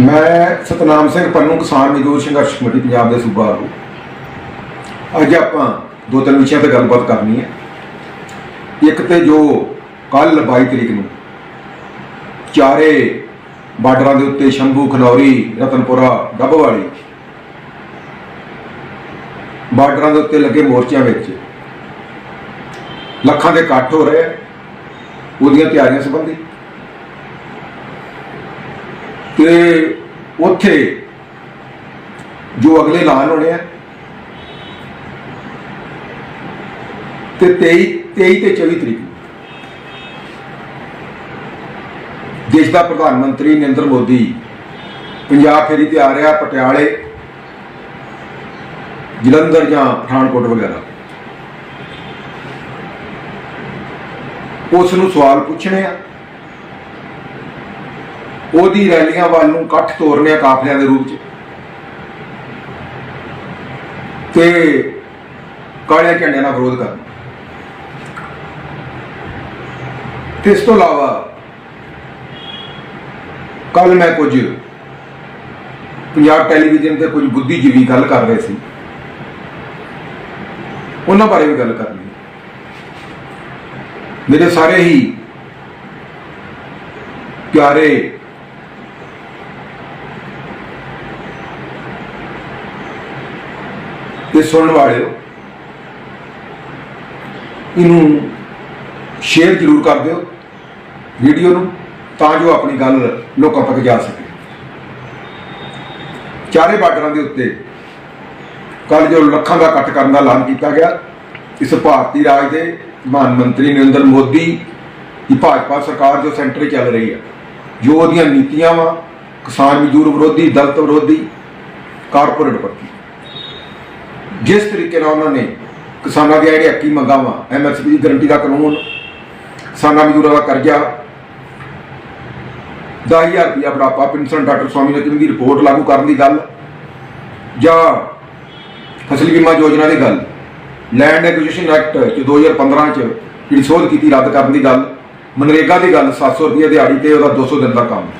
ਮੈਂ ਸਤਨਾਮ ਸਿੰਘ ਪੰਨੂ, ਕਿਸਾਨ ਮਜ਼ਦੂਰ ਸੰਘਰਸ਼ ਕਮੇਟੀ, ਪੰਜਾਬ ਦੇ ਸੂਬਾ ਆਗੂ। ਅੱਜ ਆਪਾਂ ਦੋ ਤਿੰਨ ਵਿਸ਼ਿਆਂ ਤੇ ਗੱਲਬਾਤ ਕਰਨੀ ਹੈ। ਇੱਕ ਤੇ ਜੋ ਕੱਲ 22 ਤਰੀਕ ਨੂੰ ਚਾਰੇ ਬਾਰਡਰਾਂ ਦੇ ਉੱਤੇ ਸ਼ੰਭੂ, ਖਨੌਰੀ, ਰਤਨਪੁਰਾ ਗੱਭਵਾਲੀ ਬਾਰਡਰਾਂ ਦੇ ਉੱਤੇ ਲੱਗੇ ਮੋਰਚਿਆਂ ਵਿੱਚ ਲੱਖਾਂ ਦੇ ਇਕੱਠ ਹੋ ਰਹੇ ਉਹਦੀਆਂ ਤਿਆਰੀਆਂ ਸੰਬੰਧੀ ਤੇ ਉੱਥੇ ਜੋ ਅਗਲੇ ਐਲਾਨ ਹੋਣੇ ਆ, ਤੇ 23 23 ਤੇ 24 ਤਰੀਕ ਨੂੰ। ਦੇਸ਼ ਦਾ ਪ੍ਰਧਾਨ ਮੰਤਰੀ ਨਰਿੰਦਰ ਮੋਦੀ, ਪੰਜਾਬ ਫੇਰੀ ਤੇ ਆ ਰਿਹਾ ਪਟਿਆਲੇ, ਜਲੰਧਰ ਜਾਂ ਪਠਾਨਕੋਟ ਵਗੈਰਾ। ਉਸ ਨੂੰ ਸਵਾਲ ਪੁੱਛਣੇ ਆ ਉਹਦੀ ਰੈਲੀਆਂ ਵੱਲ ਨੂੰ ਇਕੱਠ ਤੋਰ ਆ ਕਾਫਲਿਆਂ ਦੇ ਰੂਪ 'ਚ। ਤੇ ਕਾਲੇ ਝੰਡਿਆਂ ਦਾ ਵਿਰੋਧ ਕਰਨਾ। ਤੇ ਇਸ ਤੋਂ ਇਲਾਵਾ ਕੱਲ ਮੈਂ ਕੁਝ ਪੰਜਾਬ ਟੈਲੀਵਿਜ਼ਨ ਤੇ ਕੁਝ ਬੁੱਧੀਜੀਵੀ ਗੱਲ ਕਰ ਰਹੇ ਸੀ। ਉਹਨਾਂ ਬਾਰੇ ਵੀ ਗੱਲ ਕਰਨੀ। ਮੇਰੇ ਸਾਰੇ ਹੀ ਪਿਆਰੇ ਤੇ ਸੁਣਨ ਵਾਲਿਓ, ਇਹਨੂੰ ਸ਼ੇਅਰ ਜ਼ਰੂਰ ਕਰ ਦਿਓ ਵੀਡੀਓ ਨੂੰ, ਤਾਂ ਜੋ ਆਪਣੀ ਗੱਲ ਲੋਕਾਂ ਤੱਕ ਜਾ ਸਕੇ। ਚਾਰੇ ਬਾਰਡਰਾਂ ਦੇ ਉੱਤੇ ਕੱਲ ਜੋ ਲੱਖਾਂ ਦਾ ਇਕੱਠ ਕਰਨ ਦਾ ਐਲਾਨ ਕੀਤਾ ਗਿਆ, ਇਸ ਭਾਰਤੀ ਰਾਜ ਦੇ ਪ੍ਰਧਾਨ ਮੰਤਰੀ ਨਰਿੰਦਰ ਮੋਦੀ ਦੀ ਭਾਜਪਾ ਸਰਕਾਰ ਜੋ ਸੈਂਟਰ ਚੱਲ ਰਹੀ ਹੈ, ਜੋ ਉਹਦੀਆਂ ਨੀਤੀਆਂ ਵਾ, ਕਿਸਾਨ ਮਜ਼ਦੂਰ ਵਿਰੋਧੀ, ਦਲਤ ਵਿਰੋਧੀ, ਕਾਰਪੋਰੇਟ ਪ੍ਰਤੀ। ਜਿਸ ਤਰੀਕੇ ਨਾਲ ਉਹਨਾਂ ਨੇ ਕਿਸਾਨਾਂ ਦੀਆਂ ਜਿਹੜੀਆਂ ਹੱਕੀ ਮੰਗਾਂ ਵਾ ਐਮਐਸਪੀ ਦੀ ਗਰੰਟੀ ਦਾ ਕਾਨੂੰਨ, ਕਿਸਾਨਾਂ ਮਜ਼ਦੂਰਾਂ ਦਾ ਕਰਜ਼ਾ 10000 ਰੁਪਇਆ ਬੁਢਾਪਾ ਪੈਨਸ਼ਨ ਡਾਕਟਰ ਸਵਾਮੀ ਨੇ ਦੀ ਰਿਪੋਰਟ ਲਾਗੂ ਕਰਨ ਦੀ ਗੱਲ ਜਾਂ ਫਸਲ ਬੀਮਾ ਯੋਜਨਾ ਦੀ ਗੱਲ ਲੈਂਡ ਐਕੁਜੀਸ਼ਨ ਐਕਟ ਚ 2015 ਚ ਜਿਹੜੀ ਸੋਧ ਕੀਤੀ ਰੱਦ ਕਰਨ ਦੀ ਗੱਲ, ਮਨਰੇਗਾ ਦੀ ਗੱਲ 700 ਰੁਪਏ ਦਿਹਾੜੀ ਤੇ ਉਹਦਾ 200 ਦਿਨ ਦਾ ਕੰਮ।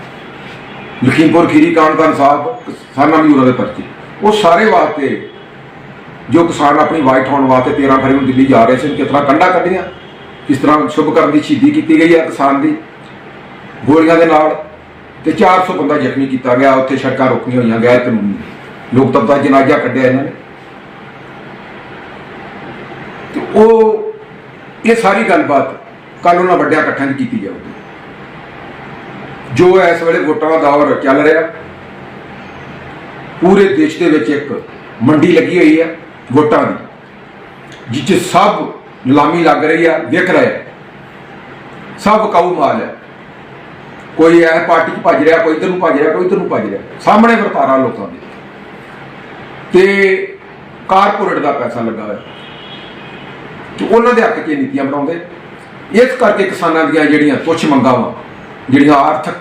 ਲਖੀਮਪੁਰ ਖੀਰੀ ਕਾਂਡ ਦਾ ਇਨਸਾਫ ਕਿਸਾਨਾਂ ਮਜ਼ਦੂਰਾਂ ਦੇ ਪਰਚੇ। ਉਹ ਸਾਰੇ ਵਾਸਤੇ ਜੋ ਕਿਸਾਨ ਆਪਣੀ ਵਾਈਟ ਹੋਣ ਵਾਸਤੇ 13 ਫਰਵਰੀ ਨੂੰ ਦਿੱਲੀ ਜਾ ਰਹੇ ਸੀ, ਕਿਸ ਤਰ੍ਹਾਂ ਕੰਡਾ ਕੱਢੀਆਂ? ਕਿਸ ਤਰ੍ਹਾਂ ਸ਼ੁਭ ਕਰਨ ਦੀ ਸ਼ਹੀਦੀ ਕੀਤੀ ਗਈ ਹੈ ਕਿਸਾਨ ਦੀ? ਗੋਲੀਆਂ ਦੇ ਨਾਲ ਤੇ 400 ਬੰਦਾ ਜ਼ਖਮੀ ਕੀਤਾ ਗਿਆ, ਉੱਥੇ ਸੜਕਾਂ ਰੋਕੀਆਂ ਹੋਈਆਂ ਗੈਰ ਕਾਨੂੰਨੀ ਲੋਕਤੰਤਰ ਦਾ ਜਨਾਜ਼ਾ ਕੱਢਿਆ ਇਹਨਾਂ ਨੇ। ਤੇ ਉਹ, ਇਹ ਸਾਰੀ ਗੱਲਬਾਤ ਕੱਲ ਉਹਨਾਂ ਵੱਡਿਆਂ ਇਕੱਠਾਂ 'ਚ ਕੀਤੀ ਜਾਊਗੀ। ਜੋ ਇਸ ਵੇਲੇ ਵੋਟਾਂ ਦਾ ਦੌਰ ਚੱਲ ਰਿਹਾ, ਪੂਰੇ ਦੇਸ਼ ਦੇ ਵਿੱਚ ਇੱਕ ਮੰਡੀ ਲੱਗੀ ਹੋਈ ਹੈ। ਵੋਟਾਂ ਦੀ ਜਿੱਥੇ ਸਭ ਨਿਲਾਮੀ ਲੱਗ ਰਹੀ ਆ ਵਿਕ ਰਿਹਾ ਸਭ ਕਾਊ ਮਾਲ ਹੈ ਕੋਈ ਇਹ ਪਾਰਟੀ 'ਚ ਭੱਜ ਰਿਹਾ, ਕੋਈ ਇੱਧਰ ਨੂੰ ਭੱਜ ਰਿਹਾ, ਕੋਈ ਇੱਧਰ ਨੂੰ ਭੱਜ ਰਿਹਾ। ਸਾਹਮਣੇ ਵਰਤਾਰਾ ਲੋਕਾਂ ਦੇ। ਤੇ ਕਾਰਪੋਰੇਟ ਦਾ ਪੈਸਾ ਲੱਗਾ ਹੋਇਆ। ਤੇ ਉਹਨਾਂ ਦੇ ਹੱਕ 'ਚ ਇਹ ਨੀਤੀਆਂ ਬਣਾਉਂਦੇ। ਇਸ ਕਰਕੇ ਕਿਸਾਨਾਂ ਦੀਆਂ ਜਿਹੜੀਆਂ ਤੁੱਛ ਮੰਗਾਂ ਵਾ, ਜਿਹੜੀਆਂ ਆਰਥਿਕ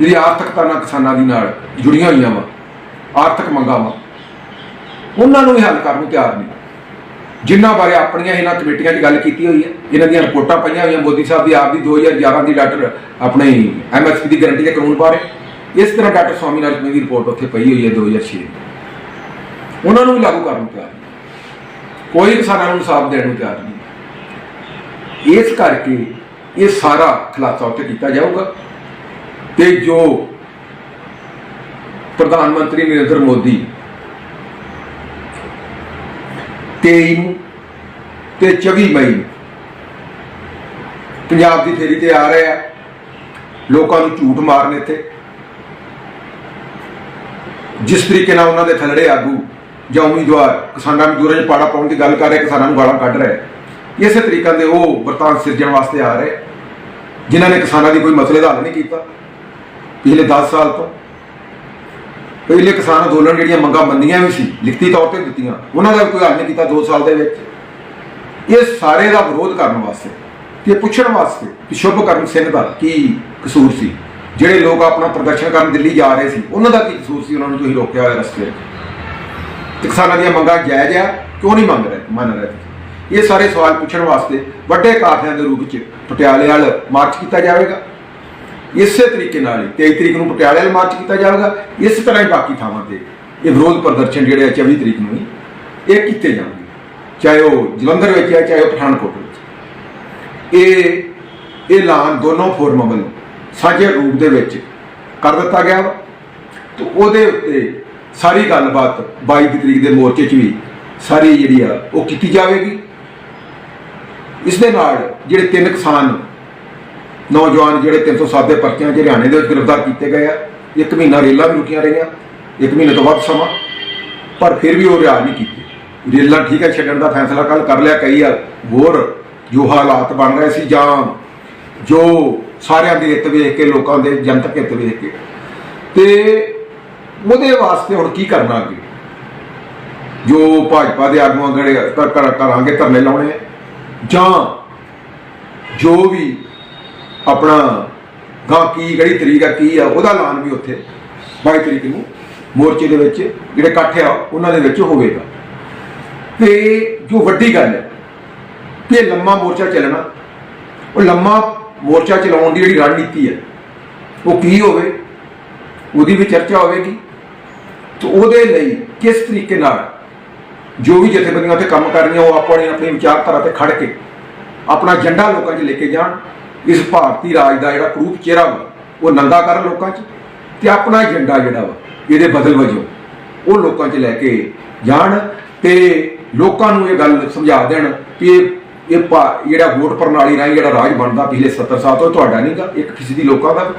ਜਿਹੜੀ ਆਰਥਿਕਤਾ ਨਾਲ ਕਿਸਾਨਾਂ ਦੀ ਨਾਲ ਜੁੜੀਆਂ ਹੋਈਆਂ ਵਾ, ਆਰਥਿਕ ਮੰਗਾਂ ਵਾ ਉਹਨਾਂ ਨੂੰ ਵੀ ਹੱਲ ਕਰਨ ਨੂੰ ਤਿਆਰ ਨਹੀਂ ਜਿਨ੍ਹਾਂ ਬਾਰੇ ਆਪਣੀਆਂ ਇਹਨਾਂ ਕਮੇਟੀਆਂ 'ਚ ਗੱਲ ਕੀਤੀ ਹੋਈ ਹੈ ਇਹਨਾਂ ਦੀਆਂ ਰਿਪੋਰਟਾਂ ਪਈਆਂ ਹੋਈਆਂ, ਮੋਦੀ ਸਾਹਿਬ ਦੀ ਆਪ ਦੀ 2011 ਦੀ ਡਾਕਟਰ ਆਪਣੇ ਐਮਐਸਪੀ ਦੀ ਗਾਰੰਟੀ ਦੇ ਕਾਨੂੰਨ ਬਾਰੇ। ਇਸ ਤਰ੍ਹਾਂ ਡਾਕਟਰ ਸਵਾਮੀਨਾਥਨ ਦੀ ਰਿਪੋਰਟ ਉੱਥੇ ਪਈ ਹੋਈ ਹੈ 2006 ਦੀ। ਉਹਨਾਂ ਨੂੰ ਵੀ ਲਾਗੂ ਕਰਨ ਨੂੰ ਤਿਆਰ ਨਹੀਂ ਕੋਈ ਕਿਸਾਨਾਂ ਨੂੰ ਇਨਸਾਫ ਦੇਣ ਨੂੰ ਤਿਆਰ ਨਹੀਂ। ਇਸ ਕਰਕੇ ਇਹ ਸਾਰਾ ਖੁਲਾਸਾ ਉੱਥੇ ਕੀਤਾ ਜਾਊਗਾ ਤੇ ਜੋ ਪ੍ਰਧਾਨ ਮੰਤਰੀ ਨਰਿੰਦਰ ਮੋਦੀ 23 ਨੂੰ ਤੇ 24 ਮਈ ਨੂੰ। ਪੰਜਾਬ ਦੀ ਫੇਰੀ ਤੇ ਆ ਰਹੇ ਆ। ਲੋਕਾਂ ਨੂੰ ਝੂਠ ਮਾਰਨ ਇੱਥੇ। ਜਿਸ ਤਰੀਕੇ ਨਾਲ ਉਹਨਾਂ ਦੇ ਥੱਲੜੇ ਆਗੂ ਜਾਂ ਉਮੀਦਵਾਰ ਕਿਸਾਨਾਂ ਮਜ਼ਦੂਰਾਂ 'ਚ ਪਾੜਾ ਪਾਉਣ ਦੀ ਗੱਲ ਕਰ ਰਹੇ, ਕਿਸਾਨਾਂ ਨੂੰ ਗਾਲਾਂ ਕੱਢ ਰਹੇ, ਇਸੇ ਤਰੀਕੇ ਦੇ ਉਹ ਵਰਤਾਨ ਸਿਰਜਣ ਵਾਸਤੇ ਆ ਰਹੇ, ਜਿਨ੍ਹਾਂ ਨੇ ਕਿਸਾਨਾਂ ਦੀ ਕੋਈ ਮਸਲੇ ਦਾ ਹੱਲ ਨਹੀਂ ਕੀਤਾ। ਪਿਛਲੇ 10 ਸਾਲ ਤੋਂ ਪਹਿਲੇ ਕਿਸਾਨ ਅੰਦੋਲਨ ਜਿਹੜੀਆਂ ਮੰਗਾਂ ਮੰਨੀਆਂ ਵੀ ਸੀ, ਲਿਖਤੀ ਤੌਰ ਤੇ ਦਿੱਤੀਆਂ। ਉਹਨਾਂ ਦਾ ਵੀ ਕੋਈ ਹੱਲ ਨਹੀਂ ਕੀਤਾ 2 ਸਾਲ ਦੇ ਵਿੱਚ। ਇਹ ਸਾਰੇ ਦਾ ਵਿਰੋਧ ਕਰਨ ਵਾਸਤੇ ਤੇ ਪੁੱਛਣ ਵਾਸਤੇ ਕਿ ਸ਼ੁਭਕਰਨ ਸਿੰਘ ਦਾ ਕੀ ਕਸੂਰ ਸੀ? ਜਿਹੜੇ ਲੋਕ ਆਪਣਾ ਪ੍ਰਦਰਸ਼ਨ ਕਰਨ ਦਿੱਲੀ ਜਾ ਰਹੇ ਸੀ, ਉਹਨਾਂ ਦਾ ਕੀ ਕਸੂਰ ਸੀ? ਉਹਨਾਂ ਨੂੰ ਤੁਸੀਂ ਰੋਕਿਆ ਹੋਇਆ ਰਸਤੇ ਤੇ ਕਿਸਾਨਾਂ ਦੀਆਂ ਮੰਗਾਂ ਜਾਇਜ਼ ਆ, ਕਿਉਂ ਨਹੀਂ ਮੰਗ ਰਹੇ? ਮੰਨ ਰਹੇ ਇਹ ਸਾਰੇ ਸਵਾਲ ਪੁੱਛਣ ਵਾਸਤੇ ਵੱਡੇ ਕਾਫਲਿਆਂ ਦੇ ਰੂਪ ਵਿੱਚ ਪਟਿਆਲੇ ਵੱਲ ਮਾਰਚ ਕੀਤਾ ਜਾਵੇਗਾ। ਇਸੇ ਤਰੀਕੇ ਨਾਲ ਹੀ 23 ਤਰੀਕ ਨੂੰ ਪਟਿਆਲੇ ਵਾਲਾ ਮਾਰਚ ਕੀਤਾ ਜਾਵੇਗਾ, ਇਸ ਤਰ੍ਹਾਂ ਹੀ ਬਾਕੀ ਥਾਵਾਂ ਤੇ ਇਹ ਵਿਰੋਧ ਪ੍ਰਦਰਸ਼ਨ ਜਿਹੜੇ ਆ 24 ਤਰੀਕ ਨੂੰ ਹੀ ਇਹ ਕੀਤੇ ਜਾਣਗੇ। ਚਾਹੇ ਉਹ ਜਲੰਧਰ ਵਿੱਚ ਹੈ, ਚਾਹੇ ਉਹ ਪਠਾਨਕੋਟ ਵਿੱਚ ਇਹ ਇਹ ਐਲਾਨ ਦੋਨੋਂ ਫੋਰਮਾਂ ਵੱਲੋਂ ਸਾਂਝੇ ਰੂਪ ਦੇ ਵਿੱਚ ਕਰ ਦਿੱਤਾ ਗਿਆ ਵਾ। ਤੇ ਉਹਦੇ ਉੱਤੇ ਸਾਰੀ ਗੱਲਬਾਤ 22 ਤਰੀਕ ਦੇ ਮੋਰਚੇ 'ਚ ਵੀ ਸਾਰੀ ਜਿਹੜੀ ਆ ਉਹ ਕੀਤੀ ਜਾਵੇਗੀ। ਇਸ ਦੇ ਨਾਲ ਜਿਹੜੇ ਤਿੰਨ ਕਿਸਾਨ ਨੌਜਵਾਨ ਜਿਹੜੇ 307 ਦੇ ਪਰਚਿਆਂ 'ਚ ਹਰਿਆਣੇ ਦੇ ਵਿੱਚ ਗ੍ਰਿਫਤਾਰ ਕੀਤੇ ਗਏ ਆ ਇੱਕ ਮਹੀਨਾ ਰੇਲਾਂ ਵੀ ਰੁਕੀਆਂ ਰਹੀਆਂ ਇੱਕ ਮਹੀਨੇ ਤੋਂ ਵੱਧ ਸਮਾਂ ਪਰ ਫਿਰ ਵੀ ਉਹ ਰਿਹਾਅ ਨਹੀਂ ਕੀਤੀ। ਰੇਲਾਂ ਠੀਕ ਹੈ ਛੱਡਣ ਦਾ ਫੈਸਲਾ ਕੱਲ ਕਰ ਲਿਆ ਕਈ ਆ ਹੋਰ ਜੋ ਹਾਲਾਤ ਬਣ ਰਹੇ ਸੀ ਜਾਂ ਜੋ ਸਾਰਿਆਂ ਦੇ ਹਿੱਤ ਵੇਖ ਕੇ ਲੋਕਾਂ ਦੇ ਜਨਤਕ ਹਿੱਤ ਵੇਖ ਕੇ। ਤੇ ਉਹਦੇ ਵਾਸਤੇ ਹੁਣ ਕੀ ਕਰਨਾ ਅੱਗੇ? ਜੋ ਭਾਜਪਾ ਦੇ ਆਗੂਆਂ ਗੜੇ ਕਰਾਂਗੇ ਧਰਨੇ ਲਾਉਣੇ ਆ, ਜਾਂ ਜੋ ਵੀ ਆਪਣਾ ਗਾਂ ਕੀ, ਕਿਹੜੀ ਤਰੀਕ ਆ, ਕੀ ਆ, ਉਹਦਾ ਐਲਾਨ ਵੀ ਉੱਥੇ 22 ਤਰੀਕ ਨੂੰ ਮੋਰਚੇ ਦੇ ਵਿੱਚ, ਜਿਹੜੇ ਇਕੱਠ ਆ, ਉਹਨਾਂ ਦੇ ਵਿੱਚ ਹੋਵੇਗਾ। ਤੇ ਜੋ ਵੱਡੀ ਗੱਲ ਹੈ ਕਿ ਇਹ ਲੰਮਾ ਮੋਰਚਾ ਚੱਲਣਾ, ਉਹ ਲੰਮਾ ਮੋਰਚਾ ਚਲਾਉਣ ਦੀ ਜਿਹੜੀ ਰਣਨੀਤੀ ਹੈ, ਉਹ ਕੀ ਹੋਵੇ, ਉਹਦੀ ਵੀ ਚਰਚਾ ਹੋਵੇਗੀ। ਤੇ ਉਹਦੇ ਲਈ ਕਿਸ ਤਰੀਕੇ ਨਾਲ ਜੋ ਵੀ ਜਥੇਬੰਦੀਆਂ ਉੱਤੇ ਕੰਮ ਕਰ ਰਹੀਆਂ, ਉਹ ਆਪਣੀ ਆਪਣੀ ਵਿਚਾਰਧਾਰਾ ਤੇ ਖੜ ਕੇ ਆਪਣਾ ਏਜੰਡਾ ਲੋਕਾਂ 'ਚ ਲੈ ਕੇ ਜਾਣ ਇਸ ਭਾਰਤੀ ਰਾਜ ਦਾ ਜਿਹੜਾ ਕਰੂਪ ਚਿਹਰਾ ਵਾ, ਉਹ ਨੰਗਾ ਕਰਨ ਲੋਕਾਂ 'ਚ ਤੇ ਆਪਣਾ ਏਜੰਡਾ ਜਿਹੜਾ ਵਾ, ਇਹਦੇ ਬਦਲ ਵਜੋਂ ਉਹ ਲੋਕਾਂ 'ਚ ਲੈ ਕੇ ਜਾਣ ਤੇ ਲੋਕਾਂ ਨੂੰ ਇਹ ਗੱਲ ਸਮਝਾ ਦੇਣ ਕਿ ਇਹ ਇਹ ਭਾ- ਜਿਹੜਾ ਵੋਟ ਪ੍ਰਣਾਲੀ ਰਾਹੀਂ ਜਿਹੜਾ ਰਾਜ ਬਣਦਾ ਪਿਛਲੇ 70 ਸਾਲ ਤੋਂ, ਇਹ ਤੁਹਾਡਾ ਨਹੀਂਗਾ ਇੱਕ ਕਿਸੇ ਦੀ ਲੋਕਾਂ ਦਾ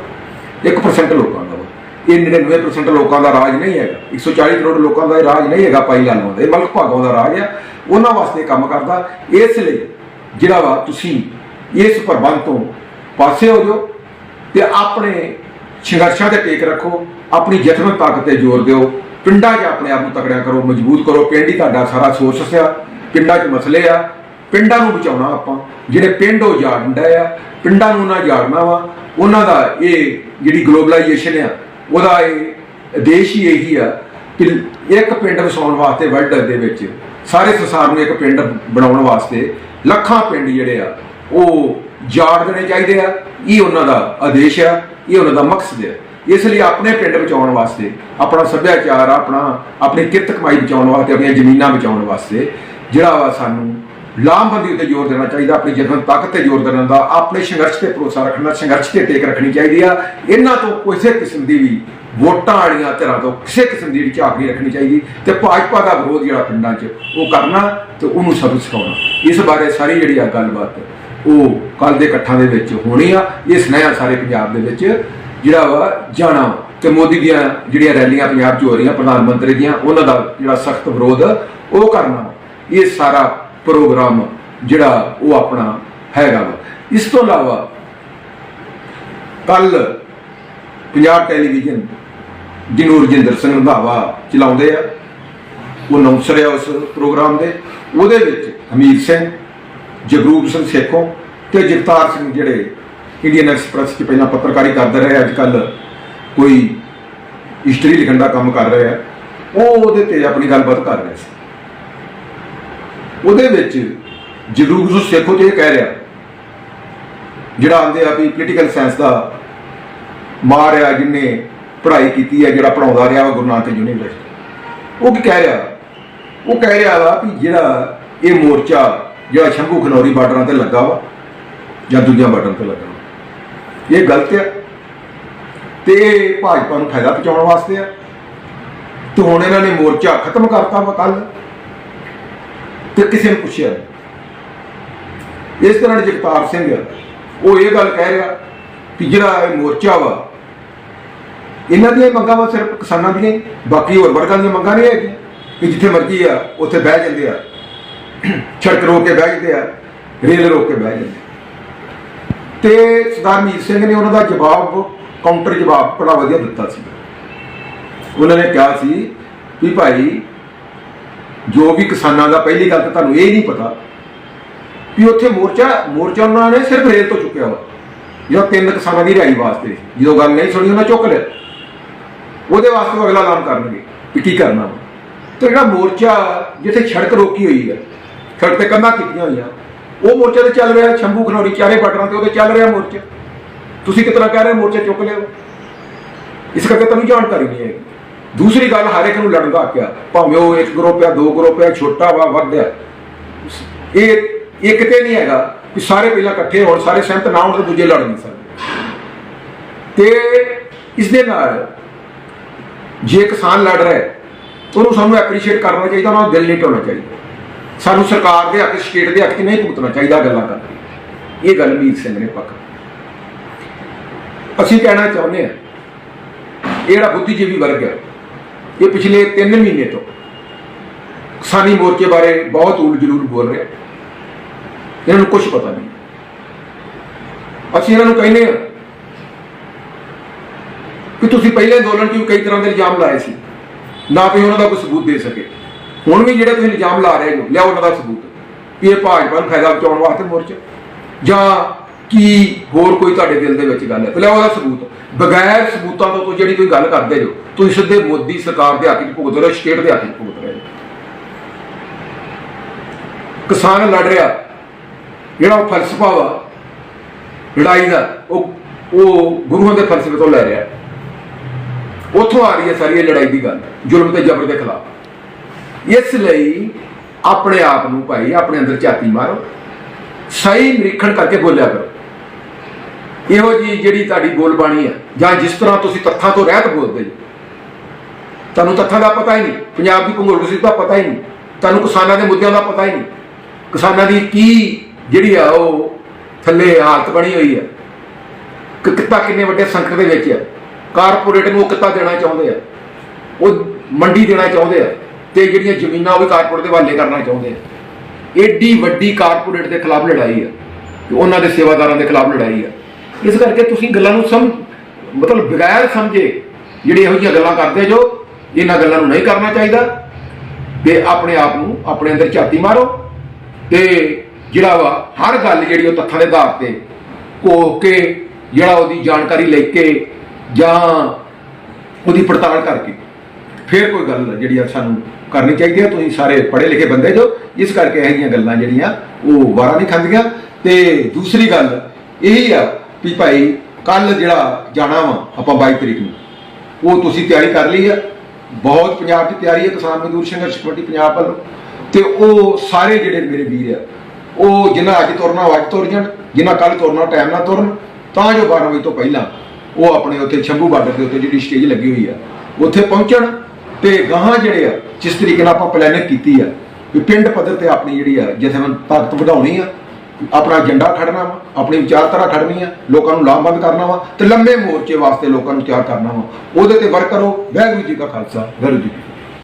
1% ਲੋਕਾਂ ਦਾ ਵਾ। ਇਹ 99% ਲੋਕਾਂ ਦਾ ਰਾਜ ਨਹੀਂ ਹੈਗਾ 140 ਕਰੋੜ ਲੋਕਾਂ ਦਾ ਇਹ ਰਾਜ ਨਹੀਂ ਹੈਗਾ ਪਾਈ ਲਾਲੋਂ ਦਾ, ਇਹ ਮਲਕ ਭਾਗੋਂ ਦਾ ਰਾਜ ਆ, ਉਹਨਾਂ ਵਾਸਤੇ ਕੰਮ ਕਰਦਾ। ਇਸ ਲਈ ਜਿਹੜਾ ਵਾ ਤੁਸੀਂ ਇਸ ਪ੍ਰਬੰਧ ਤੋਂ ਪਾਸੇ ਹੋ ਜਾਓ ਤੇ ਆਪਣੇ ਸੰਘਰਸ਼ਾਂ ਤੇ ਟੇਕ ਰੱਖੋ, ਆਪਣੀ ਜਥੇਬੰਦ ਤਾਕਤ ਤੇ ਜ਼ੋਰ ਦਿਓ। ਪਿੰਡਾਂ 'ਚ ਆਪਣੇ ਆਪ ਨੂੰ ਤਕੜਿਆ ਕਰੋ, ਮਜ਼ਬੂਤ ਕਰੋ। ਪਿੰਡ ਹੀ ਤੁਹਾਡਾ ਸਾਰਾ ਸੋਰਸ ਆ। ਪਿੰਡਾਂ 'ਚ ਮਸਲੇ ਆ। ਪਿੰਡਾਂ ਨੂੰ ਬਚਾਉਣਾ ਆਪਾਂ। ਜਿਹੜੇ ਪਿੰਡ ਉਹ ਜਾਣਦਾ ਆ, ਪਿੰਡਾਂ ਨੂੰ ਨਾ ਜਾਣਨਾ ਵਾ। ਉਹਨਾਂ ਦਾ ਇਹ ਜਿਹੜੀ ਗਲੋਬਲਾਈਜੇਸ਼ਨ ਆ, ਉਹਦਾ ਇਹ ਦੇਸ਼ ਹੀ ਇਹੀ ਆ ਕਿ ਇੱਕ ਪਿੰਡ ਵਸਾਉਣ ਵਾਸਤੇ ਵਰਲਡ ਦੇ ਵਿੱਚ ਸਾਰੇ ਸੰਸਾਰ ਨੂੰ ਇੱਕ ਪਿੰਡ ਬਣਾਉਣ ਵਾਸਤੇ ਲੱਖਾਂ ਪਿੰਡ ਜਿਹੜੇ ਆ ਉਹ ਜਾੜ ਦੇਣੇ ਚਾਹੀਦੇ ਆ। ਇਹ ਉਹਨਾਂ ਦਾ ਆਦੇਸ਼ ਆ, ਇਹ ਉਹਨਾਂ ਦਾ ਮਕਸਦ ਹੈ ਇਸ ਲਈ ਆਪਣੇ ਪਿੰਡ ਬਚਾਉਣ ਵਾਸਤੇ, ਆਪਣਾ ਸੱਭਿਆਚਾਰ, ਆਪਣਾ, ਆਪਣੀ ਕਿਰਤ ਕਮਾਈ ਬਚਾਉਣ ਵਾਸਤੇ, ਆਪਣੀਆਂ ਜ਼ਮੀਨਾਂ ਬਚਾਉਣ ਵਾਸਤੇ, ਜਿਹੜਾ ਵਾ ਸਾਨੂੰ ਲਾਮਬੰਦੀ ਉੱਤੇ ਜ਼ੋਰ ਦੇਣਾ ਚਾਹੀਦਾ, ਆਪਣੀ ਜਨਮ ਤਾਕਤ ਤੇ ਜ਼ੋਰ ਦੇਣਾ ਦਾ, ਆਪਣੇ ਸੰਘਰਸ਼ ਤੇ ਭਰੋਸਾ ਰੱਖਣਾ ਸੰਘਰਸ਼ ਤੇ ਟੇਕ ਰੱਖਣੀ ਚਾਹੀਦੀ ਆ। ਇਹਨਾਂ ਤੋਂ ਕਿਸੇ ਕਿਸਮ ਦੀ ਵੀ ਵੋਟਾਂ ਵਾਲੀਆਂ ਧਿਰਾਂ ਤੋਂ ਕਿਸੇ ਕਿਸਮ ਦੀ ਝਾਕ ਨਹੀਂ ਰੱਖਣੀ ਚਾਹੀਦੀ। ਤੇ ਭਾਜਪਾ ਦਾ ਵਿਰੋਧ ਜਿਹੜਾ ਪਿੰਡਾਂ 'ਚ ਉਹ ਕਰਨਾ ਤੇ ਉਹਨੂੰ ਸਬਕ ਸਿਖਾਉਣਾ। ਇਸ ਬਾਰੇ ਸਾਰੀ ਜਿਹੜੀ ਆ ਗੱਲਬਾਤ ਉਹ ਕੱਲ ਦੇ ਇਕੱਠਾਂ ਦੇ ਵਿੱਚ ਹੋਣੀ ਆ। ਇਹ ਸੁਨੇਹਾ ਸਾਰੇ ਪੰਜਾਬ ਦੇ ਵਿੱਚ ਜਿਹੜਾ ਵਾ ਜਾਣਾ ਵਾ। ਤੇ ਮੋਦੀ ਦੀਆਂ ਜਿਹੜੀਆਂ ਰੈਲੀਆਂ ਪੰਜਾਬ 'ਚ ਹੋ ਰਹੀਆਂ, ਪ੍ਰਧਾਨ ਮੰਤਰੀ ਦੀਆਂ, ਉਹਨਾਂ ਦਾ ਜਿਹੜਾ ਸਖਤ ਵਿਰੋਧ ਉਹ ਕਰਨਾ ਇਹ ਸਾਰਾ ਪ੍ਰੋਗਰਾਮ ਜਿਹੜਾ ਉਹ ਆਪਣਾ ਹੈਗਾ ਵਾ। ਇਸ ਤੋਂ ਇਲਾਵਾ ਕੱਲ ਪੰਜਾਬ ਟੈਲੀਵਿਜ਼ਨ ਜਿਹਨੂੰ ਰਜਿੰਦਰ ਸਿੰਘ ਰੰਧਾਵਾ ਚਲਾਉਂਦੇ ਆ, ਉਹ ਅਨਾਉਂਸਰ ਆ ਉਸ ਪ੍ਰੋਗਰਾਮ ਦੇ। ਉਹਦੇ ਵਿੱਚ ਹਮੀਰ ਸਿੰਘ ਜਗਰੂਪ ਸਿੰਘ ਸੇਖੋਂ ਤੇ ਜਗਤਾਰ ਸਿੰਘ ਜਿਹੜੇ ਇੰਡੀਅਨ ਐਕਸਪ੍ਰੈਸ 'ਚ ਪਹਿਲਾਂ ਪੱਤਰਕਾਰੀ ਕਰਦੇ ਰਹੇ, ਅੱਜ ਕੱਲ ਕੋਈ ਹਿਸਟਰੀ ਲਿਖਣ ਦਾ ਕੰਮ ਕਰ ਰਹੇ ਆ ਉਹ ਉਹਦੇ ਤੇ ਆਪਣੀ ਗੱਲਬਾਤ ਕਰ ਰਹੇ ਸੀ। ਉਹਦੇ ਵਿੱਚ ਜਗਰੂਪ ਸਿੰਘ ਸੇਖੋਂ ਤੇ ਇਹ ਕਹਿ ਰਿਹਾ, ਜਿਹੜਾ ਆਂਦੇ ਆ ਵੀ ਪੋਲੀਟੀਕਲ ਸਾਇੰਸ ਦਾ ਮਾਰ ਆ, ਜਿਨੇ ਪੜ੍ਹਾਈ ਕੀਤੀ ਹੈ ਜਿਹੜਾ ਪੜਾਉਂਦਾ ਰਿਹਾ ਵਾ ਗੁਰੂ ਨਾਨਕ ਯੂਨੀਵਰਸਿਟੀ ਉਹ ਕੀ ਕਹਿ ਰਿਹਾ? ਉਹ ਕਹਿ ਰਿਹਾ ਵਾ ਵੀ ਜਿਹੜਾ ਇਹ ਮੋਰਚਾ ਜਿਹੜਾ ਸ਼ੰਭੂ ਖਨੌਰੀ ਬਾਰਡਰਾਂ ਤੇ ਲੱਗਾ ਵਾ ਜਾਂ ਦੂਜਿਆਂ ਬਾਰਡਰਾਂ ਤੇ ਲੱਗਾ ਵਾ। ਇਹ ਗਲਤ ਆ। ਤੇ ਇਹ ਭਾਜਪਾ ਨੂੰ ਫਾਇਦਾ ਪਹੁੰਚਾਉਣ ਵਾਸਤੇ ਆ। ਤੇ ਹੁਣ ਇਹਨਾਂ ਨੇ ਮੋਰਚਾ ਖਤਮ ਕਰਤਾ ਵਾ ਕੱਲ ਤੇ ਕਿਸੇ ਨੇ ਪੁੱਛਿਆ ਨਹੀਂ। ਇਸ ਤਰ੍ਹਾਂ ਜਗਤਾਰ ਸਿੰਘ ਉਹ ਇਹ ਗੱਲ ਕਹਿ ਰਿਹਾ ਕਿ ਜਿਹੜਾ ਇਹ ਮੋਰਚਾ ਵਾ ਇਹਨਾਂ ਦੀਆਂ ਮੰਗਾਂ ਵਾ ਸਿਰਫ ਕਿਸਾਨਾਂ ਦੀਆਂ ਹੀ, ਬਾਕੀ ਹੋਰ ਵਰਗਾਂ ਦੀਆਂ ਮੰਗਾਂ ਨਹੀਂ ਹੈਗੀਆਂ। ਕਿ ਜਿੱਥੇ ਮਰਜ਼ੀ ਆ ਉੱਥੇ ਬਹਿ ਜਾਂਦੇ ਆ। ਸੜਕ ਰੋਕ ਕੇ ਬਹਿ ਜਾਂਦੇ ਆ, ਰੇਲ ਰੋਕ ਕੇ ਬਹਿ ਜਾਂਦੇ ਆ। ਤੇ ਸਰਦਾਰ ਮੀਰ ਸਿੰਘ ਨੇ ਉਹਨਾਂ ਦਾ ਜਵਾਬ ਕਾਊਂਟਰ ਜਵਾਬ ਬੜਾ ਵਧੀਆ ਦਿੱਤਾ ਸੀ ਉਹਨਾਂ ਨੇ ਕਿਹਾ ਸੀ ਵੀ ਭਾਈ, ਜੋ ਵੀ ਕਿਸਾਨਾਂ ਦਾ ਪਹਿਲੀ ਗੱਲ ਤਾਂ ਤੁਹਾਨੂੰ ਇਹ ਨਹੀਂ ਪਤਾ ਵੀ ਉੱਥੇ ਮੋਰਚਾ ਮੋਰਚਾ ਉਹਨਾਂ ਨੇ ਸਿਰਫ ਰੇਲ ਤੋਂ ਚੁੱਕਿਆ ਵਾ ਜਿਹੜਾ ਤਿੰਨ ਕਿਸਾਨਾਂ ਦੀ ਰਿਹਾਈ ਵਾਸਤੇ, ਜਦੋਂ ਗੱਲ ਨਹੀਂ ਸੁਣੀ, ਉਹਨਾਂ ਚੁੱਕ ਲਿਆ ਉਹਦੇ ਵਾਸਤੇ ਉਹ ਅਗਲਾ ਐਲਾਨ ਕਰਨਗੇ ਵੀ ਕੀ ਕਰਨਾ ਵਾ। ਤੇ ਜਿਹੜਾ ਮੋਰਚਾ, ਜਿੱਥੇ ਸੜਕ ਰੋਕੀ ਹੋਈ ਹੈ ਸੜਕ ਤੇ ਕੰਧਾਂ ਕੀਤੀਆਂ ਹੋਈਆਂ। ਉਹ ਮੋਰਚਾ ਤੇ ਚੱਲ ਰਿਹਾ ਸ਼ੰਭੂ ਖਨੌਰੀ, ਚਾਰੇ ਬਾਰਡਰਾਂ ਤੇ ਉਹਦੇ ਚੱਲ ਰਿਹਾ ਮੋਰਚਾ। ਤੁਸੀਂ ਕਿਤਨਾ ਕਹਿ ਰਹੇ ਹੋ ਮੋਰਚਾ ਚੁੱਕ ਲਿਓ ਇਸ ਕਰਕੇ ਤੁਹਾਨੂੰ ਜਾਣਕਾਰੀ ਨਹੀਂ ਹੈ ਦੂਸਰੀ ਗੱਲ, ਹਰ ਇੱਕ ਨੂੰ ਲੜਦਾ ਦਾ ਹੱਕ ਭਾਵੇਂ ਉਹ ਇੱਕ ਗਰੁੱਪ ਆ, ਦੋ ਗਰੁੱਪ ਆ, ਛੋਟਾ ਵਾ ਵੱਡਾ ਇਹ ਇੱਕ ਤੇ ਨਹੀਂ ਹੈਗਾ ਕਿ ਸਾਰੇ ਪਹਿਲਾਂ ਇਕੱਠੇ ਹੋਣ, ਸਾਰੇ ਸਹਿਮਤ ਨਾ ਹੋਣ ਤਾਂ ਦੂਜੇ ਲੜ ਨਹੀਂ ਸਕਦੇ। ਤੇ ਇਸ ਦੇ ਨਾਲ ਜੇ ਕਿਸਾਨ ਲੜ ਰਿਹਾ ਉਹਨੂੰ ਸਾਨੂੰ ਐਪਰੀਸ਼ੀਏਟ ਕਰਨਾ ਚਾਹੀਦਾ ਉਹਨਾਂ ਦਾ ਦਿਲ ਨਹੀਂ ਟੋਣਾ ਚਾਹੀਦਾ। ਸਾਨੂੰ ਸਰਕਾਰ ਦੇ ਹੱਕ, ਸਟੇਟ ਦੇ ਹੱਕ 'ਚ ਨਹੀਂ ਭੁਗਤਣਾ ਚਾਹੀਦਾ ਗੱਲਾਂ ਕਰਕੇ ਇਹ ਗੱਲ ਮੀਤ ਸਿੰਘ ਨੇ ਪੱਕ ਅਸੀਂ ਕਹਿਣਾ ਚਾਹੁੰਦੇ ਹਾਂ, ਇਹ ਜਿਹੜਾ ਬੁੱਧੀਜੀਵੀ ਵਰਗ ਹੈ, ਇਹ ਪਿਛਲੇ 3 ਮਹੀਨੇ ਤੋਂ ਕਿਸਾਨੀ ਮੋਰਚੇ ਬਾਰੇ ਬਹੁਤ ਉਲ ਜਲੂਲ ਬੋਲ ਰਿਹਾ। ਇਹਨਾਂ ਨੂੰ ਕੁਝ ਪਤਾ ਨਹੀਂ। ਅਸੀਂ ਇਹਨਾਂ ਨੂੰ ਕਹਿੰਦੇ ਹਾਂ ਕਿ ਤੁਸੀਂ ਪਹਿਲੇ ਅੰਦੋਲਨ 'ਚ ਵੀ ਕਈ ਤਰ੍ਹਾਂ ਦੇ ਇਲਜ਼ਾਮ ਲਾਏ ਸੀ, ਨਾ ਕੋਈ ਉਹਨਾਂ ਦਾ ਕੋਈ ਸਬੂਤ ਦੇ ਸਕੇ। ਹੁਣ ਵੀ ਜਿਹੜੇ ਤੁਸੀਂ ਇਲਜ਼ਾਮ ਲਾ ਰਹੇ ਹੋ, ਲਿਆਓ ਉਹਨਾਂ ਦਾ ਸਬੂਤ। ਵੀ ਇਹ ਭਾਜਪਾ ਨੂੰ ਫਾਇਦਾ ਪਹੁੰਚਾਉਣ ਵਾਸਤੇ ਮੋਰਚਾ। ਜਾਂ ਕੀ ਹੋਰ ਕੋਈ ਤੁਹਾਡੇ ਦਿਲ ਦੇ ਵਿੱਚ ਗੱਲ ਹੈ? ਲਿਆਓ ਉਹਦਾ ਸਬੂਤ। ਬਗੈਰ ਸਬੂਤਾਂ ਤੋਂ ਜਿਹੜੀ ਕੋਈ ਗੱਲ ਕਰਦੇ ਜੋ ਤੁਸੀਂ ਸਿੱਧੇ ਮੋਦੀ ਸਰਕਾਰ ਦੇ ਹੱਥ 'ਚ ਭੁਗਤ ਰਹੇ ਹੋ, ਸਟੇਟ ਦੇ ਹੱਥ 'ਚ ਭੁਗਤ ਰਹੇ ਹੋ। ਕਿਸਾਨ ਲੜ ਰਿਹਾ। ਜਿਹੜਾ ਉਹ ਫਲਸਫਾ ਵਾ, ਲੜਾਈ ਦਾ, ਉਹ ਉਹ ਗੁਰੂਆਂ ਦੇ ਫਲਸਫੇ ਤੋਂ ਲੈ ਰਿਹਾ। ਉੱਥੋਂ ਆ ਰਹੀ ਹੈ ਸਾਰੀ ਇਹ ਲੜਾਈ ਦੀ ਗੱਲ, ਜ਼ੁਲਮ ਤੇ ਜ਼ਬਰ ਦੇ ਖਿਲਾਫ। ਇਸ ਲਈ ਆਪਣੇ ਆਪ ਨੂੰ ਭਾਈ, ਆਪਣੇ ਅੰਦਰ ਝਾਤੀ ਮਾਰੋ। ਸਹੀ ਨਿਰੀਖਣ ਕਰਕੇ ਬੋਲਿਆ ਕਰੋ। ਇਹੋ ਜੀ ਜਿਹੜੀ ਤੁਹਾਡੀ ਬੋਲਬਾਣੀ ਹੈ ਜਾਂ ਜਿਸ ਤਰ੍ਹਾਂ ਤੁਸੀਂ ਤੱਥਾਂ ਤੋਂ ਰਹਿਤ ਬੋਲਦੇ ਜੀ ਤੁਹਾਨੂੰ ਤੱਥਾਂ ਦਾ ਪਤਾ ਹੀ ਨਹੀਂ, ਪੰਜਾਬ ਦੀ ਭੂਗੋਲ ਸੀ ਦਾ ਪਤਾ ਹੀ ਨਹੀਂ, ਤੁਹਾਨੂੰ ਕਿਸਾਨਾਂ ਦੇ ਮੁੱਦਿਆਂ ਦਾ ਪਤਾ ਹੀ ਨਹੀਂ। ਕਿਸਾਨਾਂ ਦੀ ਕੀ ਜਿਹੜੀ ਆ, ਉਹ ਥੱਲੇ ਹਾਲਤ ਬਣੀ ਹੋਈ ਹੈ ਕਿ ਕਿੱਤਾ ਕਿੰਨੇ ਵੱਡੇ ਸੰਕਟ ਦੇ ਵਿੱਚ ਹੈ ਕਾਰਪੋਰੇਟ ਨੂੰ ਉਹ ਕਿੱਤਾ ਦੇਣਾ ਚਾਹੁੰਦੇ ਆ। ਉਹ ਮੰਡੀ ਦੇਣਾ ਚਾਹੁੰਦੇ ਆ। ਤੇ ਜਿਹੜੀਆਂ ਜ਼ਮੀਨਾਂ ਉਹ ਵੀ ਕਾਰਪੋਰੇਟ ਦੇ ਹਵਾਲੇ ਕਰਨਾ ਚਾਹੁੰਦੇ ਆ। ਏਡੀ ਵੱਡੀ ਕਾਰਪੋਰੇਟ ਦੇ ਖਿਲਾਫ ਲੜਾਈ ਆ ਉਹਨਾਂ ਦੇ ਸੇਵਾਦਾਰਾਂ ਦੇ ਖਿਲਾਫ ਲੜਾਈ ਆ। ਇਸ ਕਰਕੇ ਤੁਸੀਂ ਗੱਲਾਂ ਨੂੰ ਸਮ ਮਤਲਬ ਬਗੈਰ ਸਮਝੇ ਜਿਹੜੀ ਇਹੋ ਜਿਹੀਆਂ ਗੱਲਾਂ ਕਰਦੇ ਜੋ, ਇਹਨਾਂ ਗੱਲਾਂ ਨੂੰ ਨਹੀਂ ਕਰਨਾ ਚਾਹੀਦਾ। ਤੇ ਆਪਣੇ ਆਪ ਨੂੰ ਆਪਣੇ ਅੰਦਰ ਝਾਤੀ ਮਾਰੋ ਤੇ ਜਿਹੜਾ ਵਾ ਹਰ ਗੱਲ ਜਿਹੜੀ ਉਹ ਤੱਥਾਂ ਦੇ ਆਧਾਰ ਤੇ ਕੋਹ ਕੇ ਜਿਹੜਾ ਉਹਦੀ ਜਾਣਕਾਰੀ ਲੈ ਕੇ ਜਾਂ ਉਹਦੀ ਪੜਤਾਲ ਕਰਕੇ ਫਿਰ ਕੋਈ ਗੱਲ ਜਿਹੜੀ ਆ ਸਾਨੂੰ ਕਰਨੀ ਚਾਹੀਦੀ ਹੈ ਤੁਸੀਂ ਸਾਰੇ ਪੜ੍ਹੇ ਲਿਖੇ ਬੰਦੇ ਜੋ, ਇਸ ਕਰਕੇ ਇਹ ਜਿਹੀਆਂ ਗੱਲਾਂ ਜਿਹੜੀਆਂ, ਉਹ ਵਾਰਾ ਨਹੀਂ ਖਾਂਦੀਆਂ। ਤੇ ਦੂਸਰੀ ਗੱਲ, ਇਹੀ ਆ ਵੀ ਭਾਈ ਕੱਲ ਜਿਹੜਾ ਜਾਣਾ ਵਾ, ਆਪਾਂ 22 ਤਰੀਕ ਨੂੰ, ਉਹ ਤੁਸੀਂ ਤਿਆਰੀ ਕਰ ਲਈ ਆ। ਬਹੁਤ ਪੰਜਾਬ 'ਚ ਤਿਆਰੀ ਹੈ ਕਿਸਾਨ ਮਜ਼ਦੂਰ ਸੰਘਰਸ਼ ਕਮੇਟੀ ਪੰਜਾਬ ਵੱਲੋਂ। ਤੇ ਉਹ ਸਾਰੇ ਜਿਹੜੇ ਮੇਰੇ ਵੀਰ ਆ, ਉਹ ਜਿਨ੍ਹਾਂ ਅੱਜ ਤੁਰਨਾ, ਉਹ ਅੱਜ ਤੁਰ ਜਾਣ ਜਿਨ੍ਹਾਂ ਕੱਲ ਤੁਰਨਾ, ਟਾਈਮ ਨਾਲ ਤੁਰਨ, ਤਾਂ ਜੋ 12 ਵਜੇ ਤੋਂ ਪਹਿਲਾਂ ਉਹ ਆਪਣੇ ਉੱਥੇ ਸ਼ੰਭੂ ਬਾਰਡਰ ਦੇ ਉੱਤੇ ਜਿਹੜੀ ਸਟੇਜ ਲੱਗੀ ਹੋਈ ਆ, ਉੱਥੇ ਪਹੁੰਚਣ। ਤੇ ਗਾਹਾਂ ਜਿਹੜੇ ਆ, ਜਿਸ ਤਰੀਕੇ ਨਾਲ ਆਪਾਂ ਪਲੈਨਿੰਗ ਕੀਤੀ ਆ, ਵੀ ਪਿੰਡ ਪੱਧਰ ਤੇ ਆਪਣੀ ਜਿਹੜੀ ਆ, ਜਥੇਬੰਦ ਤਾਕਤ ਵਧਾਉਣੀ ਆ, ਆਪਣਾ ਏਜੰਡਾ ਖੜਨਾ ਵਾ, ਆਪਣੀ ਵਿਚਾਰਧਾਰਾ ਖੜਨੀ ਆ, ਲੋਕਾਂ ਨੂੰ ਲਾਮਬੰਦ ਕਰਨਾ ਵਾ ਤੇ ਲੰਬੇ ਮੋਰਚੇ ਵਾਸਤੇ ਲੋਕਾਂ ਨੂੰ ਤਿਆਰ ਕਰਨਾ ਵਾ। ਉਹਦੇ ਤੇ ਵਰਕ ਕਰੋ। ਵਾਹਿਗੁਰੂ ਜੀ ਕਾ ਖਾਲਸਾ, ਵਾਹਿਗੁਰੂ ਜੀ